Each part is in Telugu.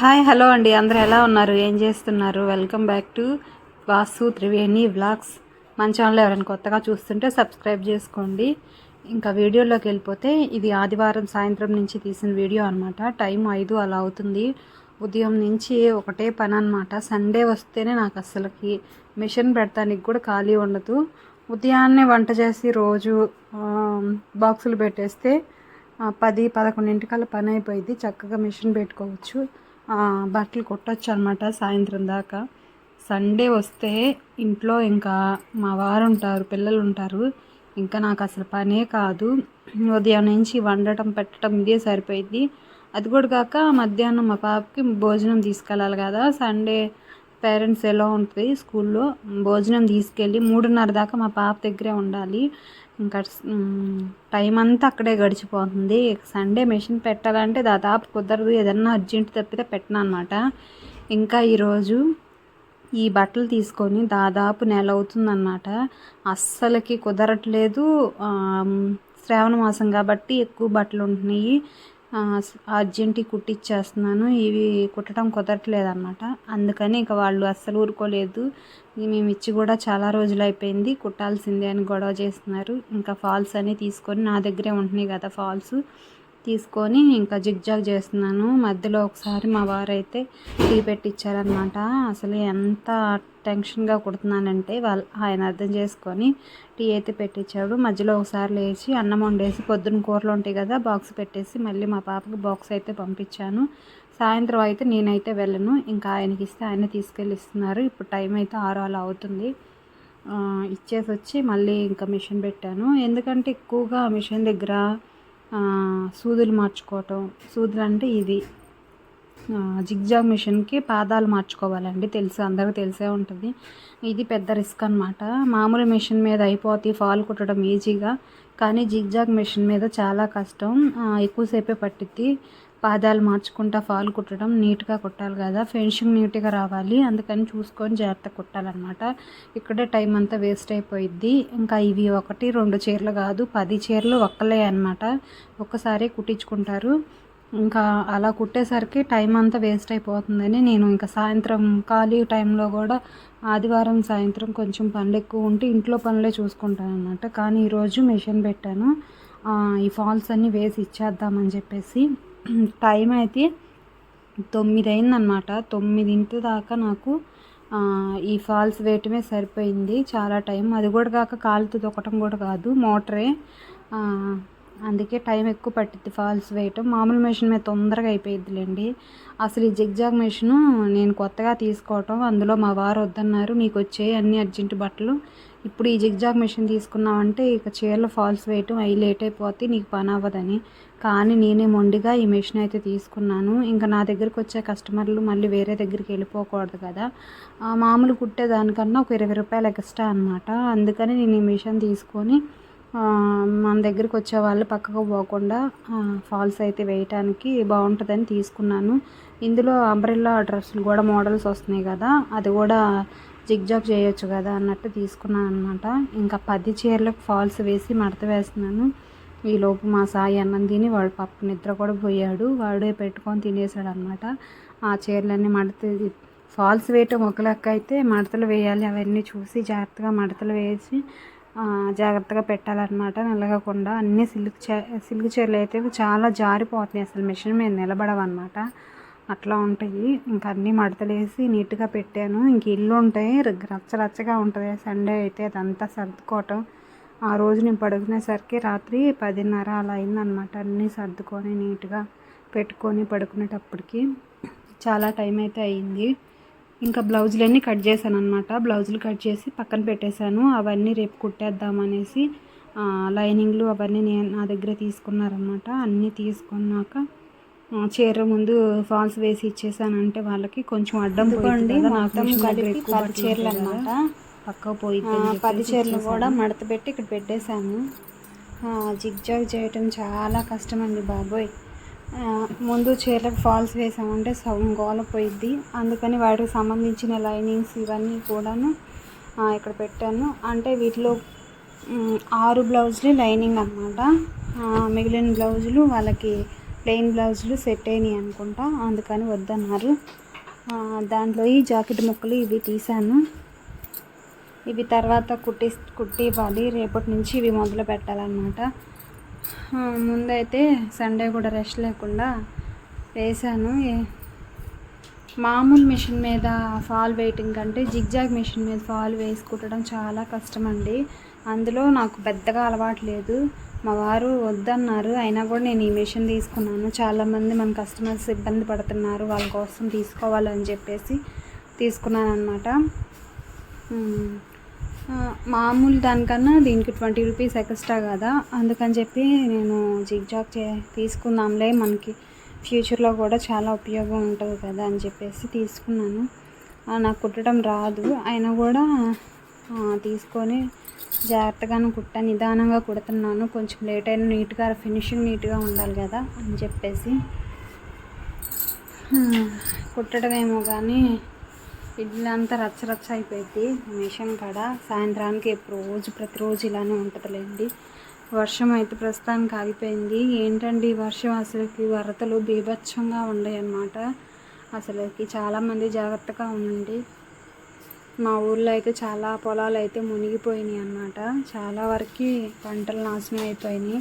హాయ్ హలో అండి. అందరూ ఎలా ఉన్నారు? ఏం చేస్తున్నారు? Welcome back to Vasu Triveni vlogs మన ఛానల్ ఎవరైనా కొత్తగా చూస్తుంటే సబ్స్క్రైబ్ చేసుకోండి. ఇంకా వీడియోలోకి వెళ్ళిపోతే ఇది ఆదివారం సాయంత్రం నుంచి తీసిన వీడియో అనమాట టైం ఐదు అలా అవుతుంది. ఉదయం నుంచి ఒకటే పని అనమాట సండే వస్తేనే నాకు అసలుకి మిషన్ పెడతానికి కూడా ఖాళీ ఉండదు. ఉదయాన్నే వంట చేసి రోజు బాక్సులు పెట్టేస్తే పది పదకొండింటికల్లా పని అయిపోయింది చక్కగా మిషన్ పెట్టుకోవచ్చు. బట్టలు కుట్టచ్చు అనమాట సాయంత్రం దాకా. సండే వస్తే ఇంట్లో ఇంకా మా వారు ఉంటారు పిల్లలు ఉంటారు ఇంకా నాకు అసలు పనే కాదు. ఉదయం నుంచి వండటం పెట్టడం ఇదే సరిపోయింది అది కూడా కాక మధ్యాహ్నం మా పాపకి భోజనం తీసుకెళ్ళాలి కదా. సండే పేరెంట్స్ ఎలా ఉంటుంది స్కూల్లో? భోజనం తీసుకెళ్ళి మూడున్నర దాకా మా పాప దగ్గరే ఉండాలి. ఇంకా టైం అంతా అక్కడే గడిచిపోతుంది. సండే మెషిన్ పెట్టాలంటే దాదాపు కుదరదు. ఏదన్నా అర్జెంట్ తప్పితే పెట్టను అనమాట ఇంకా ఈరోజు ఈ బట్టలు తీసుకొని దాదాపు నెల అవుతుందన్నమాట అస్సలకి కుదరట్లేదు. శ్రావణ మాసం కాబట్టి ఎక్కువ బట్టలు ఉంటున్నాయి. అర్జెంట్ కుట్టిచ్చేస్తున్నాను. ఇవి కుట్టడం కుదరట్లేదు అనమాట అందుకని ఇక వాళ్ళు అస్సలు ఊరుకోలేదు. మేము ఇచ్చి కూడా చాలా రోజులు అయిపోయింది. కుట్టాల్సిందే అని గొడవ చేస్తున్నారు. ఇంకా ఫాల్స్ అని తీసుకొని నా దగ్గరే ఉంటున్నాయి కదా ఫాల్స్. తీసుకొని ఇంకా జిగ్జాగ్ చేస్తున్నాను. మధ్యలో ఒకసారి మా వారైతే టీ పెట్టించారనమాట అసలు ఎంత టెన్షన్గా కుడుతున్నానంటే వాళ్ళు ఆయన అర్థం చేసుకొని టీ అయితే పెట్టించాడు మధ్యలో ఒకసారి లేచి అన్నం వండేసి పొద్దున్న కూరలు ఉంటాయి కదా బాక్స్ పెట్టేసి మళ్ళీ మా పాపకి బాక్స్ అయితే పంపించాను. సాయంత్రం అయితే నేనైతే వెళ్ళను. ఇంకా ఆయనకి ఇస్తే ఆయన తీసుకెళ్ళి ఇస్తున్నారు ఇప్పుడు టైం అయితే ఆరు అలా అవుతుంది. ఇచ్చేసి వచ్చి మళ్ళీ ఇంకా మిషన్ పెట్టాను. ఎందుకంటే ఎక్కువగా మిషన్ దగ్గర సూదులు మార్చుకోవటం సూదులు అంటే ఇది. జిగ్జాగ్ మిషన్కి పాదాలు మార్చుకోవాలండి. తెలుసు అందరికీ తెలిసే ఉంటుంది. ఇది పెద్ద రిస్క్ అనమాట మామూలు మిషన్ మీద అయిపోతే ఫాల్ కుట్టడం ఈజీగా కానీ జిగ్జాగ్ మిషన్ మీద చాలా కష్టం. ఎక్కువసేపే పట్టిద్ది పాదాలు మార్చుకుంటా ఫాల్ కుట్టడం. నీట్గా కుట్టాలి కదా ఫినిషింగ్ నీట్గా రావాలి. అందుకని చూసుకొని జాగ్రత్త కుట్టాలన్నమాట. ఇక్కడే టైం అంతా వేస్ట్ అయిపోయిద్ది. ఇంకా ఇవి ఒకటి రెండు చీరలు కాదు పది చీరలు ఒక్కలే అనమాట ఒక్కసారి కుట్టించుకుంటారు. ఇంకా అలా కుట్టేసరికి టైం అంతా వేస్ట్ అయిపోతుందని నేను ఇంకా సాయంత్రం ఖాళీ టైంలో కూడా ఆదివారం సాయంత్రం కొంచెం పనులు ఎక్కువ ఉంటే ఇంట్లో పనులే చూసుకుంటాను అనమాట కానీ ఈరోజు మిషన్ పెట్టాను. ఈ ఫాల్స్ అన్నీ వేసి ఇచ్చేద్దామని చెప్పేసి. టైం అయితే తొమ్మిది అయిందనమాట తొమ్మిదింటి దాకా నాకు ఈ ఫాల్స్ వేయటమే సరిపోయింది. చాలా టైం. అది కూడా కాక కాలుతో తొక్కటం కూడా కాదు. మోటరే. అందుకే టైం ఎక్కువ పట్టిద్ది ఫాల్స్ వేయటం. మామూలు మెషిన్ మీద తొందరగా అయిపోయిద్దిలేండి. అసలు ఈ జిగ్జాగ్ మెషిన్ నేను కొత్తగా తీసుకోవటం అందులో మా వారు వద్దన్నారు నీకు వచ్చే అన్ని అర్జెంట్ బట్టలు. ఇప్పుడు ఈ జిగ్జాగ్ మెషిన్ తీసుకున్నామంటే ఇక చీరలు ఫాల్స్ వేయటం అవి లేట్ అయిపోతే నీకు పని అవ్వదని. కానీ నేనే మొండిగా ఈ మెషిన్ అయితే తీసుకున్నాను. ఇంకా నా దగ్గరికి వచ్చే కస్టమర్లు మళ్ళీ వేరే దగ్గరికి వెళ్ళిపోకూడదు కదా. ఆ మామూలు కుట్టే దానికన్నా ఒక ఇరవై రూపాయలు ఎక్స్ట్రా అనమాట అందుకని నేను ఈ మిషన్ తీసుకొని మన దగ్గరికి వచ్చే వాళ్ళు పక్కకు పోకుండా ఫాల్స్ అయితే వేయటానికి బాగుంటుందని తీసుకున్నాను. ఇందులో అంబ్రెల్లా డ్రెస్సులు కూడా మోడల్స్ వస్తున్నాయి కదా అది కూడా జిగ్జాగ్ చేయొచ్చు కదా అన్నట్టు తీసుకున్నాను అనమాట ఇంకా పది చీరలకు ఫాల్స్ వేసి మడత వేస్తున్నాను. ఈ లోపు మా సాయి అన్నం తిని వాడు పప్పు నిద్ర కూడా పోయాడు. వాడే పెట్టుకొని తినేసాడు అనమాట ఆ చీరలన్నీ మడత ఫాల్స్ వేయటం ఒక లెక్క అయితే మడతలు వేయాలి. అవన్నీ చూసి జాగ్రత్తగా మడతలు వేసి జాగ్రత్తగా పెట్టాలన్నమాట నలగకుండా. అన్ని సిల్క్ చే సిల్క్ చీరలు అయితే చాలా జారిపోతున్నాయి అసలు మిషన్ మీద నిలబడవన్నమాట. అట్లా ఉంటాయి. ఇంకా అన్నీ మడతలు వేసి నీట్గా పెట్టాను. ఇంక ఇల్లు ఉంటాయి. రచ్చ రచ్చగా ఉంటుంది. సండే అయితే అదంతా సర్దుకోవటం. ఆ రోజు నేను పడుకునేసరికి రాత్రి పదిన్నర అలా అయిందనమాట అన్నీ సర్దుకొని నీట్గా పెట్టుకొని పడుకునేటప్పటికి. చాలా టైం అయితే అయ్యింది ఇంకా బ్లౌజులన్నీ కట్ చేశాను అనమాట బ్లౌజులు కట్ చేసి పక్కన పెట్టేశాను. అవన్నీ రేపు కుట్టేద్దామనేసి లైనింగ్లు అవన్నీ నేను నా దగ్గర తీసుకున్నారనమాట అన్నీ తీసుకున్నాక చీర ముందు ఫాల్స్ వేసి ఇచ్చేసానంటే వాళ్ళకి కొంచెం అడ్డం పోయింది పది చీరలు అనమాట ఆ, అని పది చీరలు. కూడా మడత పెట్టి ఇక్కడ పెట్టేశాను. జిగ్జాగ్ చేయటం చాలా కష్టం అండి బాబోయ్. ముందు చీరలకు ఫాల్స్ వేసామంటే సగం గోల పోయిద్ది. అందుకని వాటికి సంబంధించిన లైనింగ్స్ ఇవన్నీ కూడాను ఇక్కడ పెట్టాను. అంటే వీటిలో ఆరు బ్లౌజులు లైనింగ్ అనమాట మిగిలిన బ్లౌజులు వాళ్ళకి ప్లెయిన్ బ్లౌజులు సెట్ అయినాయి అనుకుంటా. అందుకని వద్దన్నారు. దాంట్లో ఈ జాకెట్ ముక్కలు ఇవి తీసాను. ఇవి తర్వాత కుట్టి కుట్టి ఇవ్వాలి రేపటి నుంచి ఇవి మొదలు పెట్టాలన్నమాట. ముందైతే సండే కూడా రెస్ట్ లేకుండా వేసాను మామూలు మిషన్ మీద ఫాల్ వెయిటింగ్ కంటే జిగ్జాగ్ మిషన్ మీద ఫాల్ వేసి కుట్టడం చాలా కష్టం అండి అందులో నాకు పెద్దగా అలవాటు లేదు. మా వారు వద్దన్నారు అయినా కూడా నేను ఈ మిషన్ తీసుకున్నాను. చాలామంది మన కస్టమర్స్ ఇబ్బంది పడుతున్నారు వాళ్ళ కోసం తీసుకోవాలని చెప్పేసి తీసుకున్నాను అనమాట మామూలు దానికన్నా దీనికి ట్వంటీ రూపీస్ ఎక్స్ట్రా కదా. అందుకని చెప్పి నేను జిగ్జాగ్ చే తీసుకుందాంలే. మనకి ఫ్యూచర్లో కూడా చాలా ఉపయోగం ఉంటుంది కదా అని చెప్పేసి తీసుకున్నాను. నాకు కుట్టడం రాదు. అయినా కూడా తీసుకొని జాగ్రత్తగానే కుట్ట. నిదానంగా కుడుతున్నాను. కొంచెం లేట్ అయినా నీట్గా ఫినిషింగ్ నీట్గా ఉండాలి కదా అని చెప్పేసి. కుట్టడమేమో కుట్టడం ఏమో కానీ ఇల్లంతా రచ్చ రచ్చ అయిపోయింది. మిషన్ కాడ సాయంత్రానికి రోజు ప్రతిరోజు ఇలానే ఉంటుందిలేండి. వర్షం అయితే ప్రస్తుతానికి ఆగిపోయింది. ఏంటండి వర్షం? అసలుకి వరదలు బీభత్సంగా ఉన్నాయి అన్నమాట అసలుకి చాలామంది జాగ్రత్తగా ఉండండి. మా ఊర్లో అయితే చాలా పొలాలు అయితే మునిగిపోయినాయి అన్నమాట. చాలా వరకు పంటలు నాశనం అయిపోయినాయి.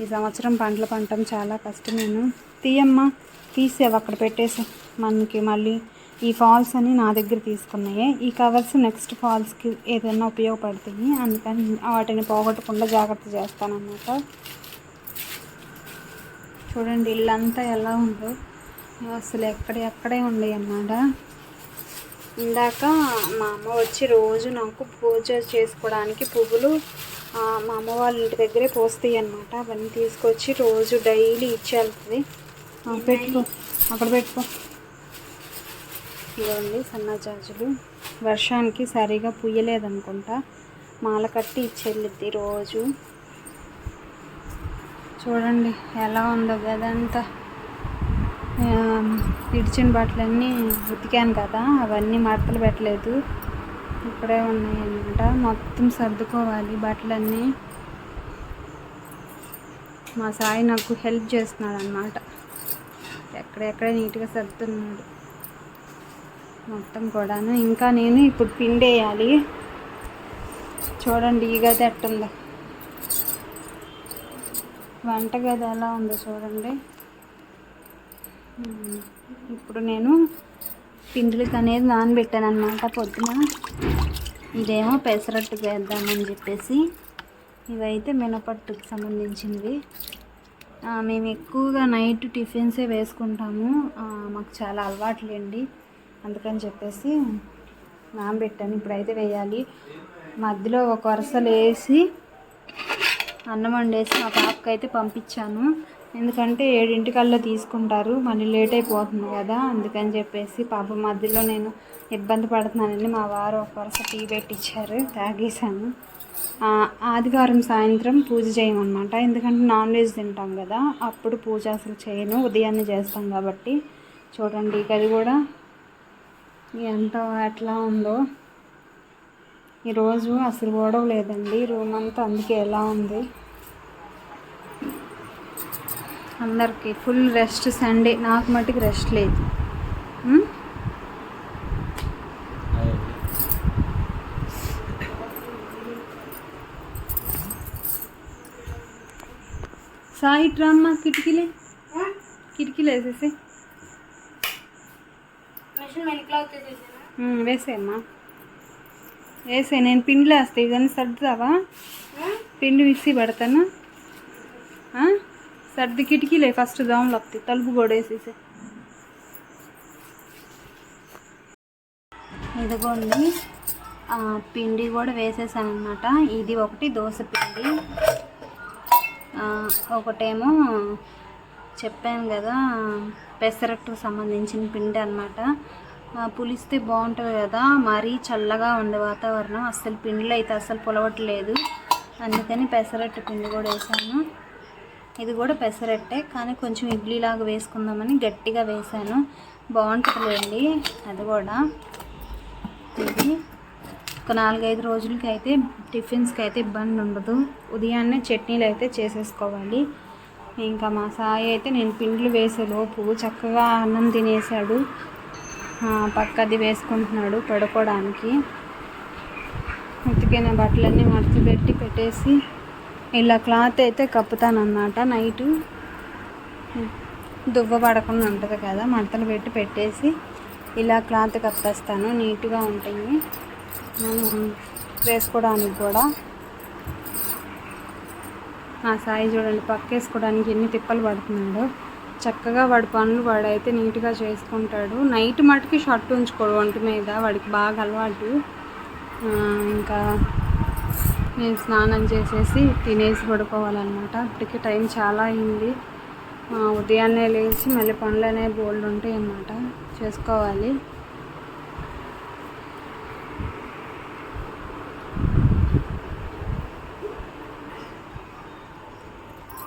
ఈ సంవత్సరం పంటలు పంటం చాలా కష్టమేను. తీయమ్మా తీసేవి అక్కడ పెట్టేసి మనకి మళ్ళీ ఈ ఫాల్స్ అని నా దగ్గర తీసుకున్నాయి. ఈ కవర్స్ నెక్స్ట్ ఫాల్స్కి ఏదైనా ఉపయోగపడతాయి. అందుకని వాటిని పోగొట్టకుండా జాగ్రత్త చేస్తానన్నమాట. చూడండి ఇల్లంతా ఎలా ఉందో. అసలు ఎక్కడ ఎక్కడే ఉన్నాయి అన్నమాట. ఇందాక మా అమ్మ వచ్చి రోజు నాకు పూజ చేసుకోవడానికి పువ్వులు మా అమ్మ వాళ్ళ ఇంటి దగ్గరే పోస్తాయి అన్నమాట. అవన్నీ తీసుకొచ్చి రోజు డైలీ ఇచ్చి వెళ్తుంది పెట్టుకో. అక్కడ పెట్టుకో. ఇవ్వండి సన్నజాజులు వర్షానికి సరిగా పుయ్యలేదనుకుంటా. మాల కట్టి ఇచ్చెళ్ళిద్ది రోజు. చూడండి ఎలా ఉందో గదంతా. ఆ, ఇడిచిన బట్టలన్నీ ఉతికాను కదా అవన్నీ మడతలు పెట్టలేదు. ఇక్కడే ఉన్నాయన్నమాట. మొత్తం సర్దుకోవాలి బట్టలన్నీ మా సాయి నాకు హెల్ప్ చేస్తున్నాడు అనమాట ఎక్కడెక్కడ నీట్గా సర్దుతున్నాడు. మొత్తం కూడాను. ఇంకా నేను ఇప్పుడు పిండి వేయాలి చూడండి ఈ గది ఎట్టుందో. వంట గది ఎలా ఉందో చూడండి. ఇప్పుడు నేను పిండిలకి అనేది నానబెట్టాను అనమాట పొద్దున. ఇదేమో పెసరట్టు వేద్దామని చెప్పేసి ఇవైతే మినపట్టుకు సంబంధించినవి. మేము ఎక్కువగా నైట్ టిఫిన్సే వేసుకుంటాము. మాకు చాలా అలవాట్లేండి. అందుకని చెప్పేసి నానబెట్టాను ఇప్పుడైతే వేయాలి. మధ్యలో ఒక వరుసలు వేసి అన్నం వండేసి మా పాపకి అయితే పంపించాను. ఎందుకంటే ఏడింటికల్లా తీసుకుంటారు. మళ్ళీ లేట్ అయిపోతుంది కదా. అందుకని చెప్పేసి పాప మధ్యలో నేను ఇబ్బంది పడుతున్నానని మా వారు ఒక వరుస టీ పెట్టించారు తాగేశాను. ఆదివారం సాయంత్రం పూజ చేయమన్నమాట. ఎందుకంటే నాన్ వెజ్ తింటాం కదా. అప్పుడు పూజ అసలు చేయను. ఉదయాన్నే చేస్తాం కాబట్టి. చూడండి అది కూడా ఎంత ఎట్లా ఉందో. ఈరోజు అసలు గొడవ లేదండి. రూమ్ అంతా అందుకే ఎలా ఉంది. అందరికీ ఫుల్ రెస్ట్ సండే. నాకు మట్టుకు రెస్ట్ లేదు. సాయి రామ్మ కిటికీలే? కిటికీలు వేసేసి వేసేయమ్మా వేసే నేను పిండిలో వేస్తాయి ఇవన్నీ సర్దుతావా? పిండి మిక్సీ పెడతాను? సర్ది కిటికీలే ఫస్ట్ దోమలు వస్తాయి. తలుపు కూడా వేసేసి ఇదిగోండి. పిండి కూడా వేసేసాను అనమాట ఇది ఒకటి దోశ పిండి. ఒకటేమో చెప్పాను కదా పెసరట్టుకు సంబంధించిన పిండి అనమాట పులిస్తే బాగుంటుంది కదా మరీ చల్లగా ఉంది వాతావరణం అస్సలు పిండిలు అయితే అస్సలు పులవట్లేదు. అందుకని పెసరట్టు పిండి కూడా వేసాను. ఇది కూడా పెసరట్టే కానీ కొంచెం ఇడ్లీలాగా వేసుకుందామని గట్టిగా వేసాను. బాగుంటుందిలేండి అది కూడా. ఇది ఒక నాలుగైదు రోజులకి అయితే టిఫిన్స్కి అయితే ఇబ్బంది ఉండదు. ఉదయాన్నే చట్నీలు అయితే చేసేసుకోవాలి. ఇంకా మా సాయి అయితే నేను పిండ్లు వేసేలోపు చక్కగా అన్నం తినేసాడు. పక్కది వేసుకుంటున్నాడు పడుకోవడానికి ఉతికిన బట్టలన్నీ మడత పెట్టి పెట్టేసి ఇలా క్లాత్ అయితే కప్పుతానన్నమాట. నైటు దువ్వ పడకుండా ఉంటుంది కదా మడతలు పెట్టి పెట్టేసి ఇలా క్లాత్ కప్పేస్తాను. నీట్గా ఉంటాయి. మనం వేసుకోవడానికి కూడా. ఆ సాయి చూడండి పక్కేసుకోవడానికి ఎన్ని తిప్పలు పడుతున్నాడు. చక్కగా వాడి పనులు వాడైతే నీట్గా చేసుకుంటాడు. నైట్ మటుకి షర్ట్ ఉంచుకోడు ఒంటి మీద వాడికి బాగా అలవాటు. ఇంకా నేను స్నానం చేసేసి తినేసి పడుకోవాలన్నమాట. ఇప్పటికి టైం చాలా అయింది. ఉదయాన్నే లేచి మళ్ళీ పనులు అనేవి బోల్డ్ ఉంటాయి అన్నమాట చేసుకోవాలి.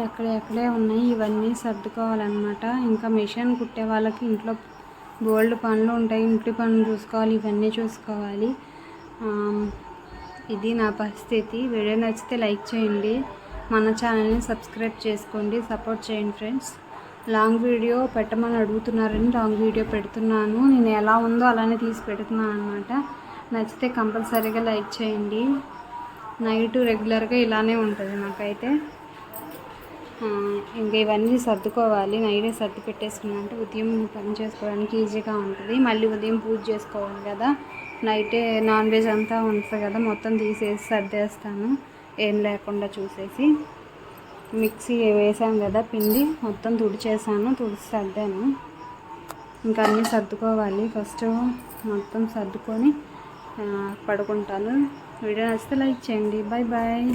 ఎక్కడెక్కడే ఉన్నాయి. ఇవన్నీ సర్దుకోవాలన్నమాట. ఇంకా మిషన్ కుట్టే వాళ్ళకి ఇంట్లో బోల్డ్ పనులు ఉంటాయి. ఇంటి పనులు చూసుకోవాలి. ఇవన్నీ చూసుకోవాలి. ఇది నా పరిస్థితి. వీడియో నచ్చితే లైక్ చేయండి. మన ఛానల్ని సబ్స్క్రైబ్ చేసుకోండి. సపోర్ట్ చేయండి ఫ్రెండ్స్. లాంగ్ వీడియో పెట్టమని అడుగుతున్నారని లాంగ్ వీడియో పెడుతున్నాను. నేను ఎలా ఉందో అలానే తీసి పెడుతున్నాను అనమాట నచ్చితే కంపల్సరీగా లైక్ చేయండి. నైట్ రెగ్యులర్గా ఇలానే ఉంటుంది నాకైతే. ఇంకా ఇవన్నీ సర్దుకోవాలి. నైటే సర్ది పెట్టేసుకున్నామంటే ఉదయం పని చేసుకోవడానికి ఈజీగా ఉంటుంది. మళ్ళీ ఉదయం పూజ చేసుకోవాలి కదా. నైటే నాన్ వెజ్ అంతా ఉంటుంది కదా. మొత్తం తీసేసి సర్దేస్తాను. ఏం లేకుండా చూసేసి. మిక్సీ వేసాను కదా పిండి. మొత్తం తుడిచేసాను. తుడిచి సర్దాను. ఇంకా అన్నీ సర్దుకోవాలి. ఫస్ట్ మొత్తం సర్దుకొని పడుకుంటాను. వీడియో నచ్చితే లైక్ చేయండి. Bye bye